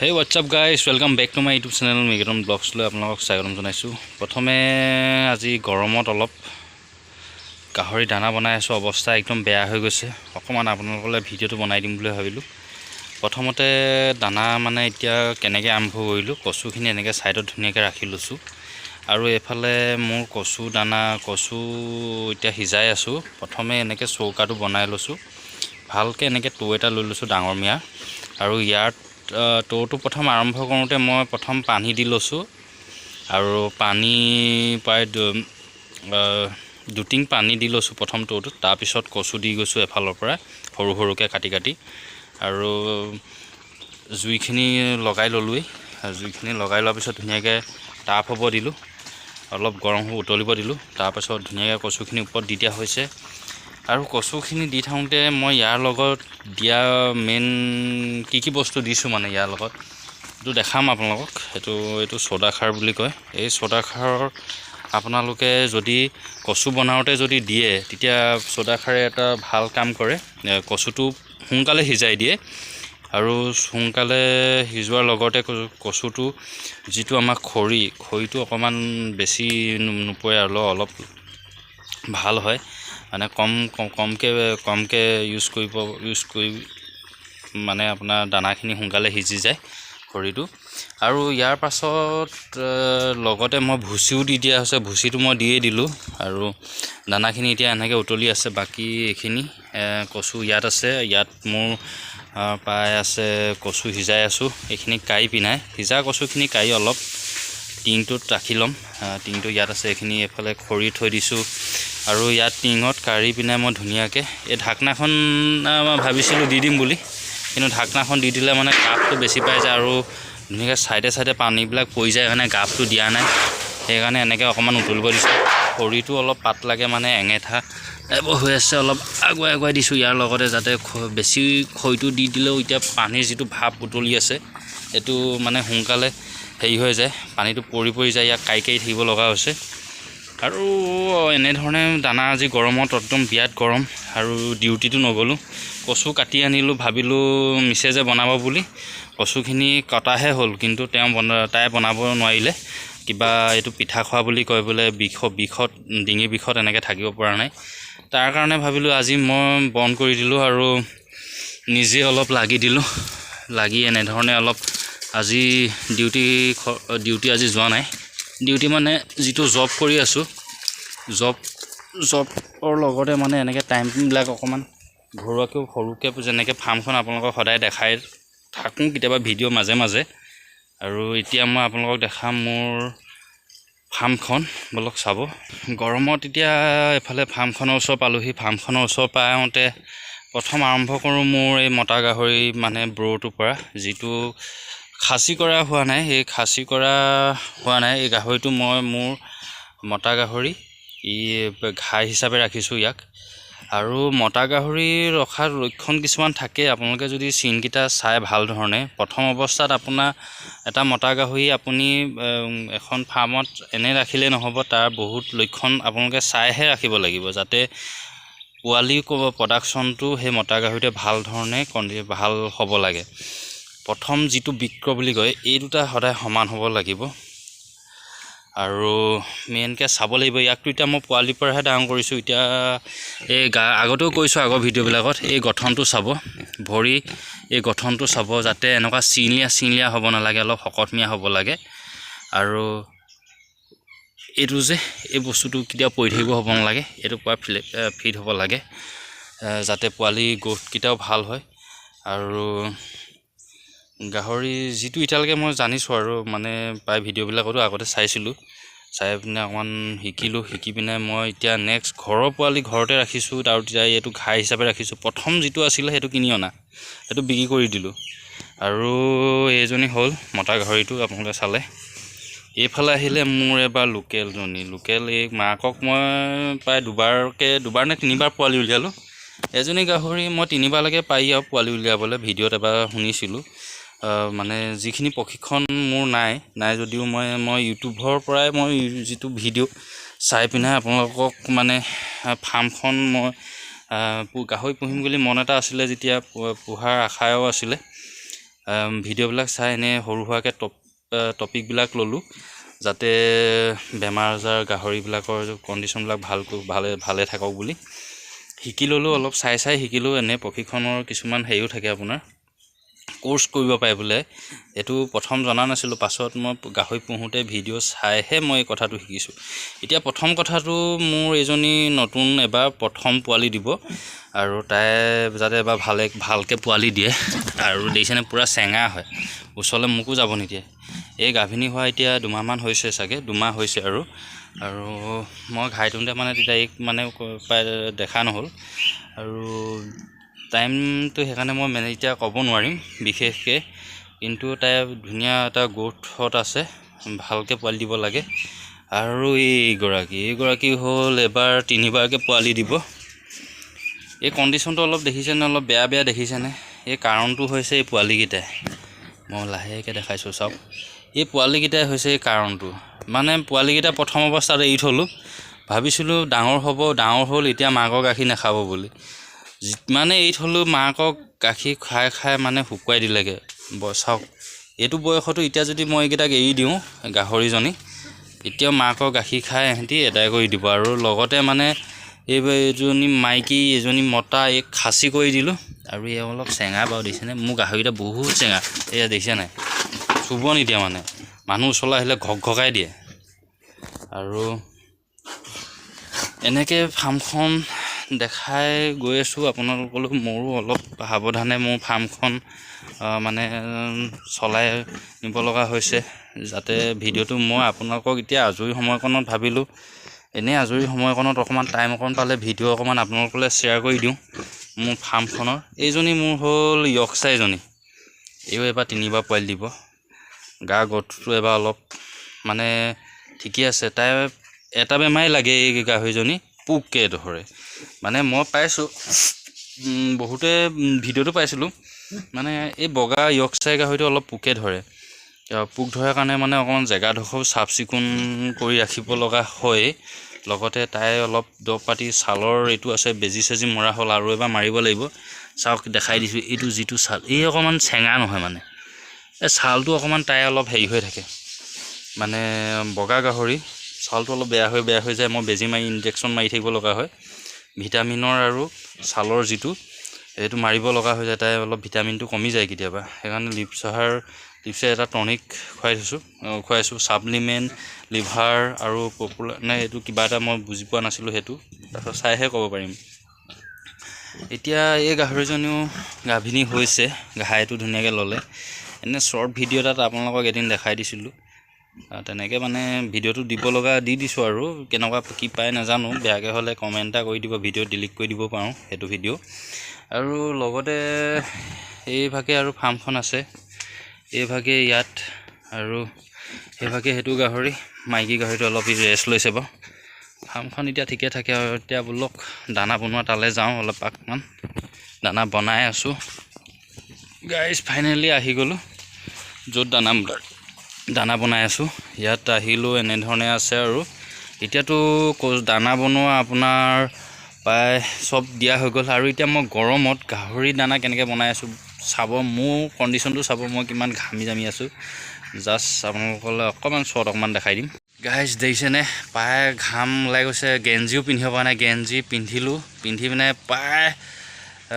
Hey what's up guys welcome back to my YouTube channel Megaton ব্লগছলৈ আপোনালোকক স্বাগতম জনাইছোঁ। প্ৰথমে আজি গৰমত অলপ গাহৰি দানা বনাই আছোঁ। অৱস্থা একদম বেয়া হৈ গৈছে। অকণমান আপোনালোকলৈ ভিডিঅ'টো বনাই দিম বুলি ভাবিলোঁ। প্ৰথমতে দানা মানে এতিয়া কেনেকৈ আৰম্ভ কৰিলোঁ কচুখিনি এনেকৈ ছাইডত ধুনীয়াকৈ ৰাখি লৈছোঁ। আৰু এইফালে মোৰ কচু দানা কচু এতিয়া সিজাই আছোঁ। প্ৰথমে এনেকৈ চৌকাটো বনাই লৈছোঁ। ভালকৈ এনেকৈ টৌ এটা লৈ লৈছোঁ ডাঙৰ মিয়া আৰু ইয়াত টৌটো প্ৰথম আৰম্ভ কৰোঁতে মই প্ৰথম পানী দি লৈছোঁ আৰু পানী প্ৰায় দুটিং পানী দি লৈছোঁ প্ৰথম টৌটোত তাৰপিছত কচু দি গৈছোঁ এফালৰ পৰা সৰু সৰুকৈ কাটি কাটি আৰু জুইখিনি লগাই ল'লোৱেই জুইখিনি লগাই লোৱাৰ পিছত ধুনীয়াকৈ তাপ হ'ব দিলোঁ অলপ গৰম হৈ উতলিব দিলোঁ তাৰপাছত ধুনীয়াকৈ কচুখিনি ওপৰত দি দিয়া হৈছে আৰু কচুখিনি দি থাকোঁতে মই ইয়াৰ লগত দিয়া মেইন কি কি বস্তু দিছোঁ মানে ইয়াৰ লগত এইটো দেখাম আপোনালোকক। এইটো এইটো চ'দা খাৰ বুলি কয়। এই চ'দা খাৰৰ আপোনালোকে যদি কচু বনাওঁতে যদি দিয়ে তেতিয়া চ'দা খাৰে এটা ভাল কাম কৰে। কচুটো সোনকালে সিজাই দিয়ে আৰু সোনকালে সিজোৱাৰ লগতে কচুটো যিটো আমাৰ খৰি খৰিটো অকণমান বেছি নপৰে আৰু অলপ ভাল হয়। মানে কম কম- কমকৈ কমকৈ ইউজ কৰিব ইউজ কৰি মানে আপোনাৰ দানাখিনি সোনকালে সিজি যায় খৰিটো। আৰু ইয়াৰ পাছত লগতে মই ভুচিও দি দিয়া হৈছে ভুচিটো মই দিয়েই দিলোঁ আৰু দানাখিনি এতিয়া এনেকৈ উতলি আছে বাকী এইখিনি কচু ইয়াত আছে ইয়াত মোৰ প্ৰায় আছে কচু সিজাই আছোঁ এইখিনি কাঢ়ি পিনাই সিজা কচুখিনি কাঢ়ি অলপ টিংটোত ৰাখি ল'ম টিংটো ইয়াত আছে এইখিনি এইফালে খৰি থৈ দিছোঁ আৰু ইয়াত টিঙত কাঢ়ি পিনে মই ধুনীয়াকৈ এই ঢাকনাখন মই ভাবিছিলোঁ দি দিম বুলি। কিন্তু ঢাকনাখন দি দিলে মানে গাপটো বেছি পাই যায় আৰু ধুনীয়াকৈ ছাইডে ছাইডে পানীবিলাক পৰি যায় কাৰণে গাপটো দিয়া নাই। সেইকাৰণে এনেকৈ অকণমান উতলিব দিছোঁ। খৰিটো অলপ পাতলাকৈ মানে এঙেঠা টাইপৰ হৈ আছে অলপ আগুৱাই আগুৱাই দিছোঁ ইয়াৰ লগতে যাতে বেছি খৰিটো দি দিলেও এতিয়া পানীৰ যিটো ভাপ উতলি আছে এইটো মানে সোনকালে হেৰি হৈ যায় পানীটো পৰি পৰি যায় ইয়াক কাই কাৰি থাকিব লগা হৈছে। আৰু এনেধৰণে দানা আজি গৰমত একদম বিৰাট গৰম আৰু ডিউটিটো নগ'লোঁ। কচু কাটি আনিলোঁ ভাবিলোঁ মিছেজে বনাব বুলি। কচুখিনি কটাহে হ'ল কিন্তু তেওঁ বনা তাই বনাব নোৱাৰিলে। কিবা এইটো পিঠা খোৱা বুলি কয় বোলে বিষ বিষত ডিঙিৰ বিষত এনেকৈ থাকিব পৰা নাই। তাৰ কাৰণে ভাবিলোঁ আজি মই বন্ধ কৰি দিলোঁ আৰু নিজে অলপ লাগি দিলোঁ। লাগি এনেধৰণে অলপ আজি ডিউটি ডিউটি আজি যোৱা নাই। ডিউটি মানে যিটো জব কৰি আছোঁ জব জবৰ লগতে মানে এনেকৈ টাইমবিলাক অকণমান ঘৰুৱাকৈও সৰুকৈ যেনেকৈ ফাৰ্মখন আপোনালোকক সদায় দেখাই থাকোঁ কেতিয়াবা ভিডিঅ' মাজে মাজে। আৰু এতিয়া মই আপোনালোকক দেখাম মোৰ ফাৰ্মখন বলক চাব। গৰমত এতিয়া এফালে ফাৰ্মখনৰ ওচৰ পালোহি ফাৰ্মখনৰ ওচৰ পাওঁতে প্ৰথম আৰম্ভ কৰোঁ মোৰ এই মতা গাহৰি মানে ব্ৰটোৰ পৰা যিটো খাচী কৰা হোৱা নাই এই খাচী কৰা হোৱা নাই। এই গাহৰিটো মই মোৰ মতা গাহৰি ই ঘাই হিচাপে ৰাখিছোঁ ইয়াক। আৰু মতা গাহৰি ৰখাৰ লক্ষণ কিছুমান থাকে। আপোনালোকে যদি চিনকেইটা চাই ভাল ধৰণে প্ৰথম অৱস্থাত আপোনাৰ এটা মতা গাহৰি আপুনি এখন ফাৰ্মত এনে ৰাখিলে নহ'ব তাৰ বহুত লক্ষণ আপোনালোকে চাইহে ৰাখিব লাগিব যাতে পোৱালি প্ৰডাকশ্যনটো সেই মতা গাহৰিটোৱে ভাল ধৰণে কণ্টি ভাল হ'ব লাগে। প্ৰথম যিটো বিক্ৰ বুলি কয় এই দুটা সদায় সমান হ'ব লাগিব। আৰু মেইনকৈ চাব লাগিব ইয়াকতো এতিয়া মই পোৱালিৰ পৰাহে ডাঙৰ কৰিছোঁ। এতিয়া এই গা আগতেও কৈছোঁ আগৰ ভিডিঅ'বিলাকত এই গঠনটো চাব। ভৰি এই গঠনটো চাব যাতে এনেকুৱা চিনলীয়া চিনলীয়া হ'ব নালাগে অলপ শকতমীয়া হ'ব লাগে। আৰু এইটো যে এই বস্তুটো কেতিয়াও পৰি থাকিব হ'ব নালাগে এইটো পূৰা ফিট হ'ব লাগে যাতে পোৱালি গ্ৰ'থকেইটাও ভাল হয়। আৰু গাহৰি যিটো এতিয়ালৈকে মই জানিছোঁ আৰু মানে প্ৰায় ভিডিঅ'বিলাকতো আগতে চাইছিলোঁ। চাই পিনে অকণমান শিকিলোঁ শিকি পিনে মই এতিয়া নেক্সট ঘৰৰ পোৱালি ঘৰতে ৰাখিছোঁ আৰু তেতিয়া এইটো ঘাই হিচাপে ৰাখিছোঁ। প্ৰথম যিটো আছিলে সেইটো কিনি অনা সেইটো বিক্ৰী কৰি দিলোঁ। আৰু এইজনী হ'ল মতা গাহৰিটো আপোনালোকে চালে। এইফালে আহিলে মোৰ এবাৰ লোকেলজনী। লোকেল এই মাকক মই প্ৰায় দুবাৰকৈ দুবাৰ নে তিনিবাৰ পোৱালি উলিয়ালোঁ। এজনী গাহৰি মই তিনিবাৰলৈকে পাৰি আৰু পোৱালি উলিয়াবলৈ ভিডিঅ'ত এবাৰ শুনিছিলোঁ। মানে যিখিনি প্ৰশিক্ষণ মোৰ নাই নাই যদিও মই মই ইউটিউবৰ পৰাই মই যিটো ভিডিঅ' চাই পিনে আপোনালোকক মানে ফাৰ্মখন মই গাহৰি পুহিম বুলি মন এটা আছিলে যেতিয়া পোহাৰ আশাও আছিলে। ভিডিঅ'বিলাক চাই এনেই সৰু সুৰাকৈ টপ টপিকবিলাক ল'লোঁ যাতে বেমাৰ আজাৰ গাহৰিবিলাকৰ কণ্ডিশ্যনবিলাক ভালকৈ ভালে ভালে থাকক বুলি। শিকি ল'লোঁ অলপ চাই চাই শিকিলোঁ এনেই প্ৰশিক্ষণৰ কিছুমান হেৰিও থাকে আপোনাৰ। ক'ৰ্চ কৰিব পাৰে বোলে। এইটো প্ৰথম জনা নাছিলোঁ পাছত মই গাহৰি পুহোঁতে ভিডিঅ' চাইহে মই এই কথাটো শিকিছোঁ। এতিয়া প্ৰথম কথাটো মোৰ এইজনী নতুন এবাৰ প্ৰথম পোৱালি দিব আৰু তাই যাতে এবাৰ ভালে ভালকৈ পোৱালি দিয়ে আৰু দেখিছেনে পূৰা চেঙা হয় ওচৰলৈ মোকো যাব নিদিয়ে। এই গাভিনী হোৱা এতিয়া দুমাহমান হৈছে চাগে দুমাহ হৈছে আৰু আৰু মই ঘাই মানে তেতিয়া মানে প্ৰায় দেখা নহ'ল। আৰু টাইমটো সেইকাৰণে মই মানে এতিয়া ক'ব নোৱাৰিম বিশেষকৈ। কিন্তু তাই ধুনীয়া এটা গ্ৰ'থত আছে ভালকৈ পোৱালি দিব লাগে। আৰু এইগৰাকী এইগৰাকী হ'ল এবাৰ তিনিবাৰকৈ পোৱালি দিব। এই কণ্ডিশ্যনটো অলপ দেখিছেনে অলপ বেয়া বেয়া দেখিছেনে এই কাৰণটো হৈছে এই পোৱালিকেইটাই। মই লাহেকৈ দেখাইছোঁ চাওক। এই পোৱালিকেইটাই হৈছে এই কাৰণটো। মানে পোৱালিকেইটা প্ৰথম অৱস্থাত এৰি থ'লোঁ। ভাবিছিলোঁ ডাঙৰ হ'ব ডাঙৰ হ'ল এতিয়া মাকৰ গাখীৰ নাখাব বুলি। যিমানে এৰি থ'লোঁ মাকক গাখীৰ খাই খাই মানে শুকুৱাই দিলেগৈ। চাওক এইটো বয়সতো এতিয়া যদি মই এইকেইটাক এৰি দিওঁ গাহৰিজনী এতিয়াও মাকৰ গাখীৰ খাই ইহঁতি এদায় কৰি দিব। আৰু লগতে মানে এইবাৰ এজনী মাইকী এজনী মতা এই খাচী কৰি দিলোঁ। আৰু এই অলপ চেঙা বাৰু দেখিছেনে মোৰ গাহৰিকেইটা বহুত চেঙা। এয়া দেখিছে নাই? চুব নিদিয়ে মানে। মানুহ ওচৰলৈ আহিলে ঘক ঘকাই দিয়ে। আৰু এনেকৈ ফাৰ্মখন দেখাই গৈ আছোঁ। আপোনালোকলৈ মোৰো অলপ সাৱধানে মোৰ ফাৰ্মখন মানে চলাই নিব লগা হৈছে। যাতে ভিডিঅ'টো মই আপোনালোকক এতিয়া আজৰি সময়কণত ভাবিলোঁ। এনেই আজৰি সময়কণত অকণমান টাইম অকণ পালে ভিডিঅ' অকণমান আপোনালোকলৈ শ্বেয়াৰ কৰি দিওঁ মোৰ ফাৰ্মখনৰ। এইজনী মোৰ হ'ল য়কছা এজনী। এইও এবাৰ তিনিবাৰ পোৱালি দিব। গা গঠটো এবাৰ অলপ মানে ঠিকেই আছে। তাই এটা বেমাৰেই লাগে এই গাহৰিজনী পোককে ধৰে মানে মই পাইছোঁ বহুতে ভিডিঅ'টো পাইছিলোঁ। মানে এই বগা য়কচাই গাহৰিটো অলপ পোকে ধৰে। পোক ধৰাৰ কাৰণে মানে অকণমান জেগাডোখৰ চাফ চিকুণ কৰি ৰাখিব লগা হয়। লগতে তাই অলপ দৰৱ পাতি ছালৰ এইটো আছে বেজি চেজি মৰা হ'ল আৰু এবাৰ মাৰিব লাগিব। চাওক দেখাই দিছোঁ এইটো যিটো ছাল এই অকণমান চেঙা নহয় মানে। এই ছালটো অকণমান তাই অলপ হেৰি হৈ থাকে। মানে বগা গাহৰি ছালটো অলপ বেয়া হৈ বেয়া হৈ যায় মই বেজী মাৰি ইনজেকশ্যন মাৰি থাকিব লগা হয়। ভিটামিনৰ আৰু ছালৰ যিটো সেইটো মাৰিব লগা হৈ যায় তাই অলপ ভিটামিনটো কমি যায় কেতিয়াবা। সেইকাৰণে লিপচাৰ এটা টনিক খুৱাই থৈছোঁ। খুৱাইছোঁ ছাপ্লিমেণ্ট লিভাৰ আৰু পপুলাৰ নে এইটো কিবা এটা মই বুজি পোৱা নাছিলোঁ সেইটো তাৰপিছত চাইহে ক'ব পাৰিম। এতিয়া এই গাহৰিজনীও গাভিনী হৈছে ঘাইটো ধুনীয়াকৈ ল'লে। এনে শ্বৰ্ট ভিডিঅ' এটাত আপোনালোকক এদিন দেখাই দিছিলোঁ। তেনেকৈ মানে ভিডিঅ'টো দিব লগা দি দিছোঁ আৰু। কেনেকুৱা কি পায় নাজানো বেয়াকৈ হ'লে কমেণ্ট এটা কৰি দিব ভিডিঅ' ডিলিট কৰি দিব পাৰোঁ সেইটো ভিডিঅ' আৰু লগতে এইভাগে আৰু ফাৰ্মখন আছে এইভাগে ইয়াত আৰু সেইভাগে সেইটো গাহৰি মাইকী গাহৰিটো অলপ ৰেষ্ট লৈছে বাৰু। ফাৰ্মখন এতিয়া ঠিকে থাকে আৰু এতিয়া বোলক দানা বনোৱা তালৈ যাওঁ অলপ পাকমান দানা বনাই আছোঁ। গাইজ ফাইনেলি আহি গ'লোঁ য'ত দানা দানা বনাই আছোঁ। ইয়াত আহিলোঁ এনেধৰণে আছে আৰু। এতিয়াতো দানা বনোৱা আপোনাৰ প্ৰায় চব দিয়া হৈ গ'ল। আৰু এতিয়া মই গৰমত গাহৰি দানা কেনেকৈ বনাই আছোঁ চাব মোৰ কণ্ডিশ্যনটো চাব মই কিমান ঘামি জামি আছোঁ। জাষ্ট আপোনালোকলৈ অকণমান শ্বৰ্ট অকণমান দেখাই দিম। গাইজ দেখিছেনে? প্ৰায় ঘাম ওলাই গৈছে। গেঞ্জিও পিন্ধিব পৰা নাই। গেঞ্জি পিন্ধিলোঁ। পিন্ধি পিনে প্ৰায়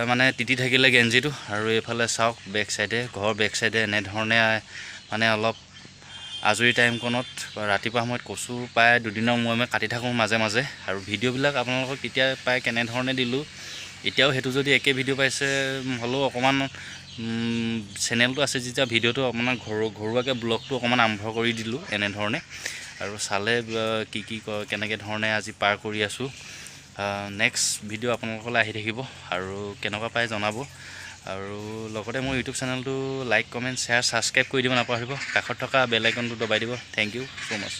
মানে তিতি থাকিলে গেঞ্জিটো। আৰু এইফালে চাওক বেক চাইডে ঘৰ বেক চাইডে এনেধৰণে মানে অলপ আজৰি টাইমকণত ৰাতিপুৱা সময়ত কচু প্ৰায় দুদিনৰ মূৰে মূৰে কাটি থাকোঁ মাজে মাজে। আৰু ভিডিঅ'বিলাক আপোনালোকক কেতিয়া প্ৰায় কেনেধৰণে দিলোঁ এতিয়াও সেইটো যদি একে ভিডিঅ' পাইছে হ'লেও অকণমান চেনেলটো আছে যেতিয়া ভিডিঅ'টো আপোনাৰ ঘৰু ঘৰুৱাকৈ ব্লগটো অকণমান আৰম্ভ কৰি দিলোঁ এনেধৰণে। আৰু চালে কি কি কেনেকৈ ধৰণে আজি পাৰ কৰি আছোঁ। নেক্সট ভিডিঅ' আপোনালোকলৈ আহি থাকিব আৰু কেনেকুৱা পায় জনাব। আৰু লগতে মোৰ ইউটিউব চেনেলটো লাইক কমেণ্ট শ্বেয়াৰ ছাবস্ক্ৰাইব কৰি দিব নাপাহৰিব। কাষত থকা বেল আইকনটো দবাই দিব। Thank you so much